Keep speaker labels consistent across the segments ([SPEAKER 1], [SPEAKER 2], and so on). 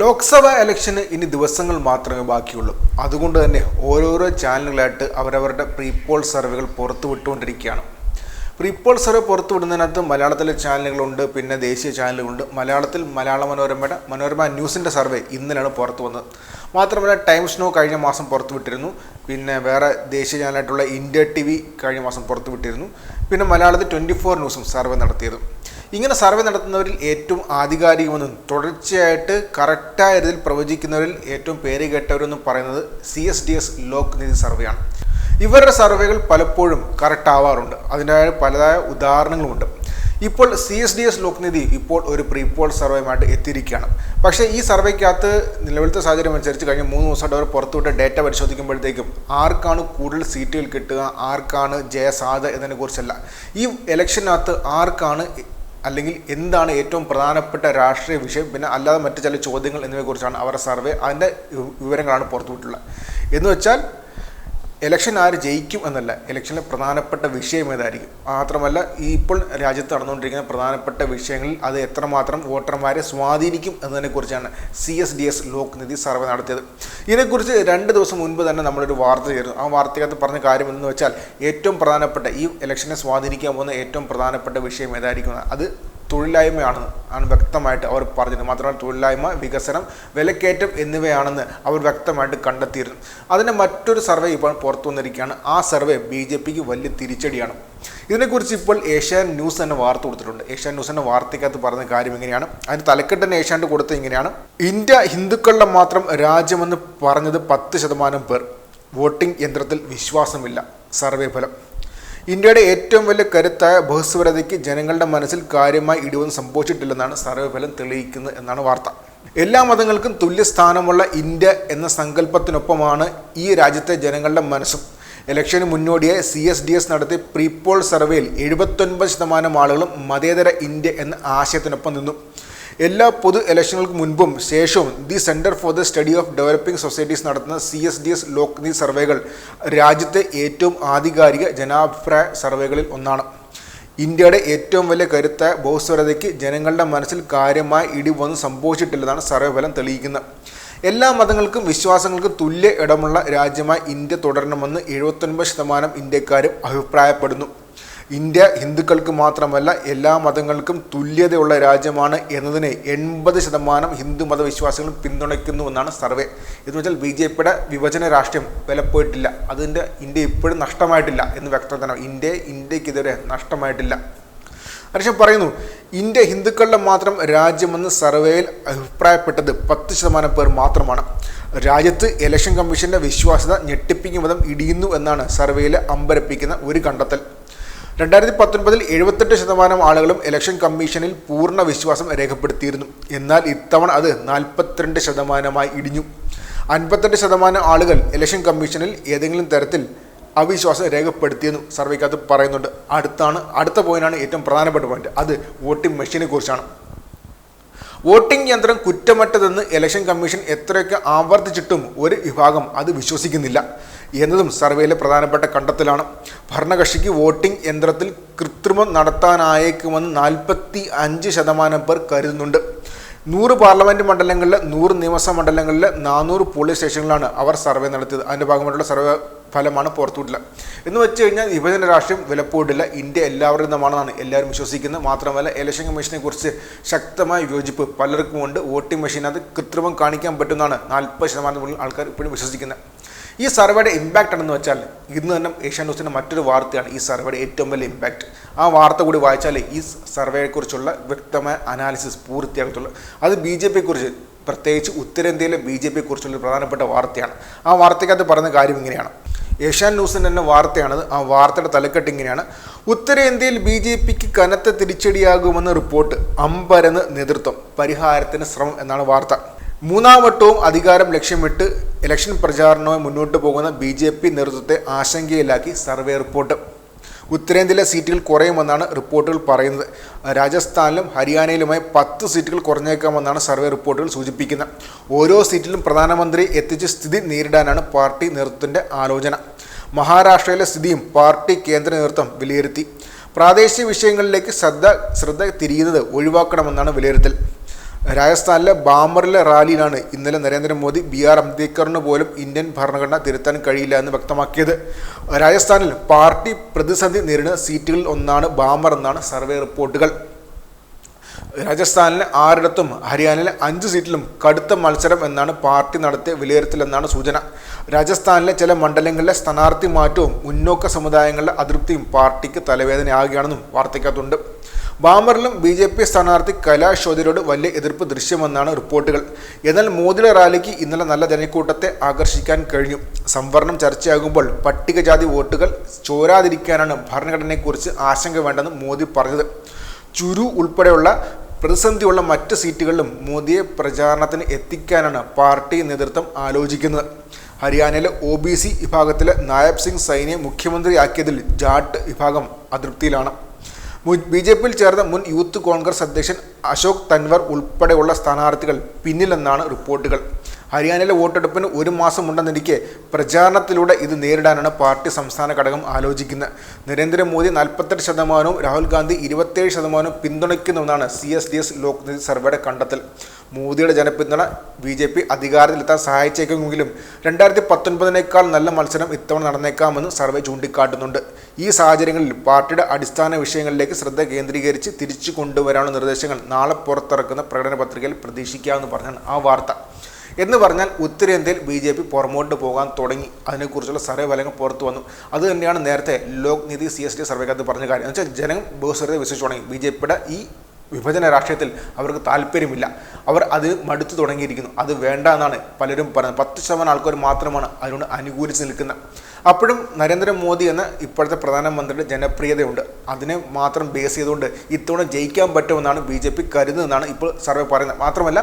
[SPEAKER 1] ലോക്സഭ ഇലക്ഷന് ഇനി ദിവസങ്ങൾ മാത്രമേ ബാക്കിയുള്ളൂ. അതുകൊണ്ട് തന്നെ ഓരോരോ ചാനലുകളായിട്ട് അവരവരുടെ പ്രീപോൾ സർവേകൾ പുറത്തു വിട്ടുകൊണ്ടിരിക്കുകയാണ്. പ്രീപോൾ സർവേ പുറത്തു വിടുന്നതിനകത്ത് മലയാളത്തിലെ ചാനലുകളുണ്ട് പിന്നെ ദേശീയ ചാനലുകളുണ്ട് മലയാളത്തിൽ മലയാള മനോരമയുടെ മനോരമ ന്യൂസിന്റെ സർവേ ഇന്നലെയാണ് പുറത്തു വന്നത്. മാത്രമല്ല ടൈംസ് നോ കഴിഞ്ഞ മാസം പുറത്തു വിട്ടിരുന്നു. പിന്നെ വേറെ ദേശീയ ചാനലായിട്ടുള്ള ഇന്ത്യ ടി വി കഴിഞ്ഞ മാസം പുറത്തു വിട്ടിരുന്നു. പിന്നെ മലയാളത്തിൽ ട്വന്റി ഫോർ ന്യൂസും സർവേ നടത്തിയത്. ഇങ്ങനെ സർവേ നടത്തുന്നവരിൽ ഏറ്റവും ആധികാരികമെന്നും തുടർച്ചയായിട്ട് കറക്റ്റായ രീതിയിൽ പ്രവചിക്കുന്നവരിൽ ഏറ്റവും പേര് കേട്ടവരെന്നും പറയുന്നത് C S D S Lok Niti സർവേയാണ്. ഇവരുടെ സർവേകൾ പലപ്പോഴും കറക്റ്റ് ആവാറുണ്ട്. അതിന്റെതായ പലതായ ഉദാഹരണങ്ങളുമുണ്ട്. ഇപ്പോൾ C S D S Lokniti ഇപ്പോൾ ഒരു പ്രീപോൾ സർവേയുമായിട്ട് എത്തിയിരിക്കുകയാണ്. പക്ഷേ ഈ സർവേക്കകത്ത് നിലവിലത്തെ സാഹചര്യം അനുസരിച്ച് കഴിഞ്ഞ മൂന്ന് ദിവസമായിട്ട് അവർ പുറത്തുവിട്ട ഡേറ്റ പരിശോധിക്കുമ്പോഴത്തേക്കും ആർക്കാണ് കൂടുതൽ സീറ്റുകൾ കിട്ടുക ആർക്കാണ് ജയസാധ്യത എന്നതിനെക്കുറിച്ചല്ല. ഈ ഇലക്ഷനകത്ത് ആർക്കാണ് അല്ലെങ്കിൽ എന്താണ് ഏറ്റവും പ്രധാനപ്പെട്ട രാഷ്ട്രീയ വിഷയം? പിന്നെ അല്ലാതെ മറ്റു ചില ചോദ്യങ്ങൾ എന്നിവയെക്കുറിച്ചാണ് അവരുടെ സർവേ. അതിന്റെ വിവരങ്ങളാണ് പുറത്തുവിട്ടുള്ളത് എന്ന് വെച്ചാൽ ഇലക്ഷൻ ആര് ജയിക്കും എന്നല്ല. ഇലക്ഷനിലെ പ്രധാനപ്പെട്ട വിഷയം ഏതായിരിക്കും? മാത്രമല്ല ഇപ്പോൾ രാജ്യത്ത് നടന്നുകൊണ്ടിരിക്കുന്ന പ്രധാനപ്പെട്ട വിഷയങ്ങളിൽ അത് എത്രമാത്രം വോട്ടർമാരെ സ്വാധീനിക്കും എന്നതിനെക്കുറിച്ചാണ് C S D S Lokniti survey നടത്തിയത്. ഇതിനെക്കുറിച്ച് രണ്ട് ദിവസം മുൻപ് തന്നെ നമ്മളൊരു വാർത്ത ചെയ്തു ആ വാർത്തക്കകത്ത് പറഞ്ഞ കാര്യം എന്ന് വെച്ചാൽ ഏറ്റവും പ്രധാനപ്പെട്ട ഈ ഇലക്ഷനെ സ്വാധീനിക്കാൻ പോകുന്ന ഏറ്റവും പ്രധാനപ്പെട്ട വിഷയം ഏതായിരിക്കും? അത് തൊഴിലില്ലായ്മയാണെന്ന് ആണ് വ്യക്തമായിട്ട് അവർ പറഞ്ഞത്. മാത്രമല്ല തൊഴിലില്ലായ്മ വികസനം വിലക്കയറ്റം എന്നിവയാണെന്ന് അവർ വ്യക്തമായിട്ട് കണ്ടെത്തിയിരുന്നു. അതിന്റെ മറ്റൊരു സർവേ ഇപ്പോൾ പുറത്തു വന്നിരിക്കുകയാണ്. ആ സർവേ ബി ജെ പിക്ക് വലിയ തിരിച്ചടിയാണ്. ഇതിനെക്കുറിച്ച് ഇപ്പോൾ ഏഷ്യാൻ ന്യൂസ് തന്നെ വാർത്ത കൊടുത്തിട്ടുണ്ട്. ഏഷ്യാൻ തന്നെ വാർത്തയ്ക്കകത്ത് പറഞ്ഞ കാര്യം ഇങ്ങനെയാണ്. അതിന് തലക്കെട്ട് തന്നെ ഏഷ്യാന്റെ കൊടുത്തത് ഇങ്ങനെയാണ്. ഇന്ത്യ ഹിന്ദുക്കളുടെ മാത്രം രാജ്യമെന്ന് പറഞ്ഞത് പത്ത് ശതമാനം പേർ. വോട്ടിംഗ് യന്ത്രത്തിൽ വിശ്വാസമില്ല. സർവേ ഫലം. ഇന്ത്യയുടെ ഏറ്റവും വലിയ കരുത്തായ ബഹുസ്വരതയ്ക്ക് ജനങ്ങളുടെ മനസ്സിൽ കാര്യമായി ഇടിവൊന്നും സംഭവിച്ചിട്ടില്ലെന്നാണ് സർവേഫലം തെളിയിക്കുന്നത് എന്നാണ് വാർത്ത. എല്ലാ മതങ്ങൾക്കും തുല്യ സ്ഥാനമുള്ള ഇന്ത്യ എന്ന സങ്കല്പത്തിനൊപ്പമാണ് ഈ രാജ്യത്തെ ജനങ്ങളുടെ മനസ്സും. ഇലക്ഷന് മുന്നോടിയായി സി എസ് ഡി എസ് നടത്തിയ പ്രീപോൾ സർവേയിൽ എഴുപത്തൊൻപത് ശതമാനം ആളുകളും മതേതര ഇന്ത്യ എന്ന ആശയത്തിനൊപ്പം നിന്നു. എല്ലാ പൊതു ഇലക്ഷനുകൾക്ക് മുൻപും ശേഷവും the centre for the study of developing societies നടത്തുന്ന സി എസ് ഡി എസ് ലോക്നി സർവേകൾ രാജ്യത്തെ ഏറ്റവും ആധികാരിക ജനാഭിപ്രായ സർവേകളിൽ ഒന്നാണ്. ഇന്ത്യയുടെ ഏറ്റവും വലിയ കരുത്തായ ബഹുസ്വരതയ്ക്ക് ജനങ്ങളുടെ മനസ്സിൽ കാര്യമായ ഇടിവൊന്നും സംഭവിച്ചിട്ടില്ലെന്നാണ് സർവേ ഫലം തെളിയിക്കുന്നത്. എല്ലാ മതങ്ങൾക്കും വിശ്വാസങ്ങൾക്കും തുല്യ ഇടമുള്ള രാജ്യമായി ഇന്ത്യ തുടരണമെന്ന് എഴുപത്തൊൻപത് ശതമാനം ഇന്ത്യക്കാരും അഭിപ്രായപ്പെടുന്നു. ഇന്ത്യ ഹിന്ദുക്കൾക്ക് മാത്രമല്ല എല്ലാ മതങ്ങൾക്കും തുല്യതയുള്ള രാജ്യമാണ് എന്നതിനെ എൺപത് ശതമാനം ഹിന്ദു മതവിശ്വാസികളും പിന്തുണയ്ക്കുന്നു എന്നാണ് സർവേ. എന്ന് വെച്ചാൽ ബി ജെ പിയുടെ വിഭജന രാഷ്ട്രീയം വിലപ്പോയിട്ടില്ല. അതിന്റെ ഇന്ത്യ ഇപ്പോഴും നഷ്ടമായിട്ടില്ല എന്ന് വ്യക്തത ഇന്ത്യ ഇന്ത്യക്കെതിരെ നഷ്ടമായിട്ടില്ല. ഹർഷൻ പറയുന്നു ഇന്ത്യ ഹിന്ദുക്കളുടെ മാത്രം രാജ്യമെന്ന് സർവേയിൽ അഭിപ്രായപ്പെട്ടത് പത്ത് ശതമാനം പേർ മാത്രമാണ്. രാജ്യത്ത് ഇലക്ഷൻ കമ്മീഷന്റെ വിശ്വാസ്യത ഞെട്ടിപ്പിക്കും വിധം ഇടിയുന്നു എന്നാണ് സർവേയിൽ അമ്പരപ്പിക്കുന്ന ഒരു കണ്ടെത്തൽ. രണ്ടായിരത്തി പത്തൊൻപതിൽ എഴുപത്തെട്ട് ശതമാനം ആളുകളും ഇലക്ഷൻ കമ്മീഷനിൽ പൂർണ വിശ്വാസം രേഖപ്പെടുത്തിയിരുന്നു. എന്നാൽ ഇത്തവണ അത് നാൽപ്പത്തിരണ്ട് ശതമാനമായി ഇടിഞ്ഞു. അൻപത്തെട്ട് ശതമാനം ആളുകൾ ഇലക്ഷൻ കമ്മീഷനിൽ ഏതെങ്കിലും തരത്തിൽ അവിശ്വാസം രേഖപ്പെടുത്തിയെന്ന് സർവേക്കകത്ത് പറയുന്നുണ്ട്. അടുത്താണ് അടുത്ത പോയിന്റാണ് ഏറ്റവും പ്രധാനപ്പെട്ട പോയിന്റ് അത് വോട്ടിംഗ് മെഷീനെ കുറിച്ചാണ്. വോട്ടിംഗ് യന്ത്രം കുറ്റമറ്റതെന്ന് ഇലക്ഷൻ കമ്മീഷൻ എത്രയൊക്കെ ആവർത്തിച്ചിട്ടും ഒരു വിഭാഗം അത് വിശ്വസിക്കുന്നില്ല. എന്നതും സർവേയിലെ പ്രധാനപ്പെട്ട കണ്ടെത്തലാണ്. ഭരണകക്ഷിക്ക് വോട്ടിംഗ് യന്ത്രത്തിൽ കൃത്രിമം നടത്താനായേക്കുമെന്ന് നാൽപ്പത്തി അഞ്ച് ശതമാനം പേർ കരുതുന്നുണ്ട്. നൂറ് പാർലമെന്റ് മണ്ഡലങ്ങളിലെ നൂറ് നിയമസഭാ മണ്ഡലങ്ങളിലെ നാനൂറ് പോളിംഗ് സ്റ്റേഷനുകളാണ് അവർ സർവേ നടത്തിയത്. അതിന്റെ ഭാഗമായിട്ടുള്ള സർവേ ഫലമാണ് പുറത്തുവിട്ടില്ല. എന്ന് വെച്ച് കഴിഞ്ഞാൽ വിഭജന രാഷ്ട്രീയം വിലപ്പോയിട്ടില്ല. ഇന്ത്യ എല്ലാവരുടെ നിന്നുമാണെന്നാണ് എല്ലാവരും വിശ്വസിക്കുന്നത്. മാത്രമല്ല ഇലക്ഷൻ കമ്മീഷനെ കുറിച്ച് ശക്തമായ പലർക്കും ഉണ്ട് വോട്ടിംഗ് മെഷീൻ അത് കൃത്രിമം കാണിക്കാൻ പറ്റുമെന്നാണ് നാൽപ്പത് ശതമാനം ആൾക്കാർ ഇപ്പോഴും വിശ്വസിക്കുന്നത്. ഈ സർവേയുടെ ഇമ്പാക്റ്റ് ആണെന്ന് വെച്ചാൽ ഇന്ന് തന്നെ ഏഷ്യൻ ന്യൂസിന്റെ മറ്റൊരു വാർത്തയാണ് ഈ സർവേയുടെ ഏറ്റവും വലിയ ഇമ്പാക്റ്റ് ആ വാർത്ത കൂടി വായിച്ചാൽ ഈ സർവേയെക്കുറിച്ചുള്ള വ്യക്തമായ അനാലിസിസ് പൂർത്തിയാകത്തുള്ളൂ. അത് ബി ജെ പിയെക്കുറിച്ച് പ്രത്യേകിച്ച് ഉത്തരേന്ത്യയിലെ ബി ജെ പിയെക്കുറിച്ചുള്ള പ്രധാനപ്പെട്ട വാർത്തയാണ്. ആ വാർത്തയ്ക്കകത്ത് പറയുന്ന കാര്യം ഇങ്ങനെയാണ്. ഏഷ്യാൻ ന്യൂസിന്റെ തന്നെ വാർത്തയാണത്. ആ വാർത്തയുടെ തലക്കെട്ട് ഇങ്ങനെയാണ്. ഉത്തരേന്ത്യയിൽ ബി ജെ പിക്ക് കനത്ത തിരിച്ചടിയാകുമെന്ന റിപ്പോർട്ട് അമ്പരന്ന് നേതൃത്വം പരിഹാരത്തിന് ശ്രമം എന്നാണ് വാർത്ത. മൂന്നാം വട്ടവും അധികാരം ലക്ഷ്യമിട്ട് ഇലക്ഷൻ പ്രചാരണവുമായി മുന്നോട്ട് പോകുന്ന ബി ജെ പി നേതൃത്വത്തെ ആശങ്കയിലാക്കി സർവേ റിപ്പോർട്ട്. ഉത്തരേന്ത്യയിലെ സീറ്റുകൾ കുറയുമെന്നാണ് റിപ്പോർട്ടുകൾ പറയുന്നത്. രാജസ്ഥാനിലും ഹരിയാനയിലുമായി പത്ത് സീറ്റുകൾ കുറഞ്ഞേക്കാമെന്നാണ് സർവേ റിപ്പോർട്ടുകൾ സൂചിപ്പിക്കുന്നത്. ഓരോ സീറ്റിലും പ്രധാനമന്ത്രി എത്തിച്ച് സ്ഥിതി നേരിടാനാണ് പാർട്ടി നേതൃത്വത്തിന്റെ ആലോചന. മഹാരാഷ്ട്രയിലെ സ്ഥിതിയും പാർട്ടി കേന്ദ്ര നേതൃത്വം വിലയിരുത്തി. പ്രാദേശിക വിഷയങ്ങളിലേക്ക് ശ്രദ്ധ ശ്രദ്ധ തിരിയുന്നത് ഒഴിവാക്കണമെന്നാണ് വിലയിരുത്തൽ. രാജസ്ഥാനിലെ ബാമറിലെ റാലിയിലാണ് ഇന്നലെ നരേന്ദ്രമോദി ബി ആർ അംബേദ്കറിന് പോലും ഇന്ത്യൻ ഭരണഘടന തിരുത്താൻ കഴിയില്ല എന്ന് വ്യക്തമാക്കിയത്. രാജസ്ഥാനിൽ പാർട്ടി പ്രതിസന്ധി നേരിടുന്ന സീറ്റുകളിൽ ഒന്നാണ് ബാമർ എന്നാണ് സർവേ റിപ്പോർട്ടുകൾ. രാജസ്ഥാനിലെ ആറിടത്തും ഹരിയാനയിലെ അഞ്ച് സീറ്റിലും കടുത്ത മത്സരം എന്നാണ് പാർട്ടി നടത്തിയ വിലയിരുത്തലെന്നാണ് സൂചന. രാജസ്ഥാനിലെ ചില മണ്ഡലങ്ങളിലെ സ്ഥാനാർത്ഥി മാറ്റവും മുന്നോക്ക സമുദായങ്ങളുടെ അതൃപ്തിയും പാർട്ടിക്ക് തലവേദനയാകുകയാണെന്നും വാർത്തയ്ക്കകത്തുണ്ട്. ബാമറിലും ബി ജെ പി സ്ഥാനാർത്ഥി കൈലാഷ് വലിയ എതിർപ്പ് ദൃശ്യമെന്നാണ് റിപ്പോർട്ടുകൾ. എന്നാൽ മോദിയുടെ റാലിക്ക് ഇന്നലെ നല്ല ജനക്കൂട്ടത്തെ ആകർഷിക്കാൻ കഴിഞ്ഞു. സംവരണം ചർച്ചയാകുമ്പോൾ പട്ടികജാതി വോട്ടുകൾ ചോരാതിരിക്കാനാണ് ഭരണഘടനയെക്കുറിച്ച് ആശങ്ക വേണ്ടെന്ന് മോദി പറഞ്ഞത്. ചുരു ഉൾപ്പെടെയുള്ള പ്രതിസന്ധിയുള്ള മറ്റ് സീറ്റുകളിലും മോദിയെ പ്രചാരണത്തിന് എത്തിക്കാനാണ് പാർട്ടി നേതൃത്വം ആലോചിക്കുന്നത്. ഹരിയാനയിലെ ഒ ബി സി വിഭാഗത്തിലെ നായബ് സിംഗ് സൈനിയെ മുഖ്യമന്ത്രിയാക്കിയതിൽ ജാട്ട് വിഭാഗം അതൃപ്തിയിലാണ്. ബി ജെ പിയിൽ ചേർന്ന മുൻ യൂത്ത് കോൺഗ്രസ് അധ്യക്ഷൻ അശോക് തൻവർ ഉൾപ്പെടെയുള്ള സ്ഥാനാർത്ഥികൾ പിന്നിലെന്നാണ് റിപ്പോർട്ടുകൾ. ഹരിയാനയിലെ വോട്ടെടുപ്പിന് ഒരു മാസം ഉണ്ടെന്നിരിക്കെ പ്രചാരണത്തിലൂടെ ഇത് നേരിടാനാണ് പാർട്ടി സംസ്ഥാന ഘടകം ആലോചിക്കുന്നത്. നരേന്ദ്രമോദി നാൽപ്പത്തെട്ട് ശതമാനവും രാഹുൽ ഗാന്ധി ഇരുപത്തേഴ് ശതമാനവും പിന്തുണയ്ക്കുന്നുവെന്നാണ് C S D S Lokniti സർവേയുടെ കണ്ടെത്തൽ. മോദിയുടെ ജനപിന്തുണ ബി ജെ പി അധികാരത്തിലെത്താൻ സഹായിച്ചേക്കുമെങ്കിലും രണ്ടായിരത്തി പത്തൊൻപതിനേക്കാൾ നല്ല മത്സരം ഇത്തവണ നടന്നേക്കാമെന്ന് സർവേ ചൂണ്ടിക്കാട്ടുന്നുണ്ട്. ഈ സാഹചര്യങ്ങളിൽ പാർട്ടിയുടെ അടിസ്ഥാന വിഷയങ്ങളിലേക്ക് ശ്രദ്ധ കേന്ദ്രീകരിച്ച് തിരിച്ചു കൊണ്ടുവരാനുള്ള നിർദ്ദേശങ്ങൾ നാളെ പുറത്തിറക്കുന്ന പ്രകടന പത്രികയിൽ പ്രതീക്ഷിക്കാമെന്ന് പറഞ്ഞാണ് ആ വാർത്ത. എന്ന് പറഞ്ഞാൽ ഉത്തരേന്ത്യയിൽ ബി ജെ പി പുറമോട്ട് പോകാൻ തുടങ്ങി. അതിനെക്കുറിച്ചുള്ള സർവേ ഫലങ്ങൾ പുറത്തു വന്നു. അത് തന്നെയാണ് നേരത്തെ Lokniti C S D സർവേക്കകത്ത് പറഞ്ഞ കാര്യം. എന്ന് വെച്ചാൽ ജനം ബഹുസ്വരത വിശ്വസിച്ചു തുടങ്ങി. ബി ജെ പിയുടെ ഈ വിഭജന രാഷ്ട്രീയത്തിൽ അവർക്ക് താല്പര്യമില്ല. അവർ അത് മടുത്തു തുടങ്ങിയിരിക്കുന്നു. അത് വേണ്ട എന്നാണ് പലരും പറയുന്നത് പത്ത് ശതമാനം ആൾക്കാർ മാത്രമാണ് അതിനോട് അനുകൂലിച്ച് നിൽക്കുന്നത് അപ്പോഴും നരേന്ദ്രമോദി എന്ന ഇപ്പോഴത്തെ പ്രധാനമന്ത്രിയുടെ ജനപ്രിയതയുണ്ട്. അതിനെ മാത്രം ബേസ് ചെയ്തുകൊണ്ട് ഇത്തവണ ജയിക്കാൻ പറ്റുമെന്നാണ് ബി ജെ പി കരുതുന്നതെന്നാണ് ഇപ്പോൾ സർവേ പറയുന്നത്. മാത്രമല്ല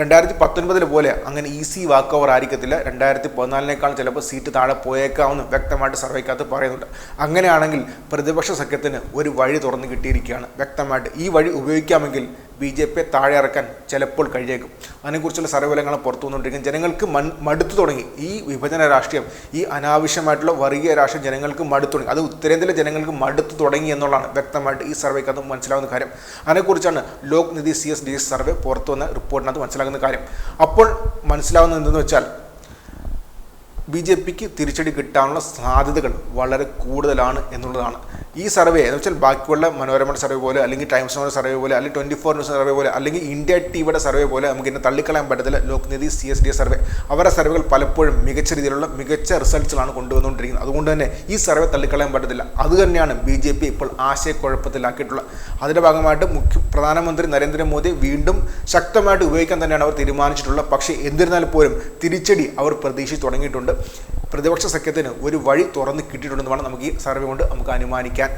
[SPEAKER 1] രണ്ടായിരത്തി പത്തൊൻപതിലെ പോലെ അങ്ങനെ ഈസി വാക്ക് ഓവർ ആയിരിക്കത്തില്ല. രണ്ടായിരത്തി പതിനാലിനേക്കാൾ ചിലപ്പോൾ സീറ്റ് താഴെ പോയേക്കാമെന്ന് വ്യക്തമായിട്ട് സർവേക്കകത്ത് പറയുന്നുണ്ട്. അങ്ങനെയാണെങ്കിൽ പ്രതിപക്ഷ സഖ്യത്തിന് ഒരു വഴി തുറന്നു കിട്ടിയിരിക്കുകയാണ് വ്യക്തമായിട്ട്. ഈ വഴി ഉപയോഗിക്കാമെങ്കിൽ ബി ജെ പിയെ താഴെ ഇറക്കാൻ ചിലപ്പോൾ കഴിയേക്കും. അതിനെക്കുറിച്ചുള്ള സർവലങ്ങൾ പുറത്തു വന്നുകൊണ്ടിരിക്കും ജനങ്ങൾക്ക് മൺ മടുത്തു തുടങ്ങി. ഈ വിഭജന രാഷ്ട്രീയം ഈ അനാവശ്യമായിട്ടുള്ള വർഗീയ രാഷ്ട്രീയം ജനങ്ങൾക്ക് മടുത്തു തുടങ്ങി. അത് ഉത്തരേന്ത്യയിലെ ജനങ്ങൾക്ക് മടുത്തു തുടങ്ങി എന്നുള്ളതാണ് വ്യക്തമായിട്ട് ഈ സർവേക്ക് അത് മനസ്സിലാകുന്ന കാര്യം. അതിനെക്കുറിച്ചാണ് Lokniti C S D S survey പുറത്തു വന്ന റിപ്പോർട്ടിനകത്ത് മനസ്സിലാകുന്ന കാര്യം. അപ്പോൾ മനസ്സിലാവുന്നത് എന്തെന്ന് വെച്ചാൽ ബി ജെ പിക്ക് തിരിച്ചടി കിട്ടാനുള്ള സാധ്യതകൾ വളരെ കൂടുതലാണ് എന്നുള്ളതാണ്. ഈ സർവേ എന്ന് വെച്ചാൽ ബാക്കിയുള്ള മനോരമയുടെ സർവേ പോലെ അല്ലെങ്കിൽ ടൈംസ് നോയുടെ സർവേ പോലെ അല്ലെങ്കിൽ ട്വന്റി ഫോർ ന്യൂസ് സർവേ പോലെ അല്ലെങ്കിൽ ഇന്ത്യ ടിവിയുടെ സർവേ പോലെ നമുക്ക് ഇന്ന് തള്ളിക്കളയാൻ പറ്റത്തില്ല. Lokniti C S D survey അവരുടെ സർവേകൾ പലപ്പോഴും മികച്ച രീതിയിലുള്ള മികച്ച റിസൾട്ട്സുകളാണ് കൊണ്ടുവന്നുകൊണ്ടിരിക്കുന്നത്. അതുകൊണ്ട് തന്നെ ഈ സർവേ തള്ളിക്കളയാൻ പറ്റത്തില്ല. അതുതന്നെയാണ് ബി ജെ പി ഇപ്പോൾ ആശയക്കുഴപ്പത്തിലാക്കിയിട്ടുള്ള അതിന്റെ ഭാഗമായിട്ട് മുഖ്യ പ്രധാനമന്ത്രി നരേന്ദ്രമോദി വീണ്ടും ശക്തമായിട്ട് ഉപയോഗിക്കാൻ തന്നെയാണ് അവർ തീരുമാനിച്ചിട്ടുള്ളത്. പക്ഷേ എന്നിരുന്നാൽ പോലും തിരിച്ചടി അവർ പ്രതീക്ഷിച്ച് തുടങ്ങിയിട്ടുണ്ട്. പ്രതിപക്ഷ സഖ്യത്തിന് ഒരു വഴി തുറന്ന് കിട്ടിയിട്ടുണ്ടെന്ന് വേണം നമുക്ക് ഈ സർവേ കൊണ്ട് നമുക്ക് അനുമാനിക്കാൻ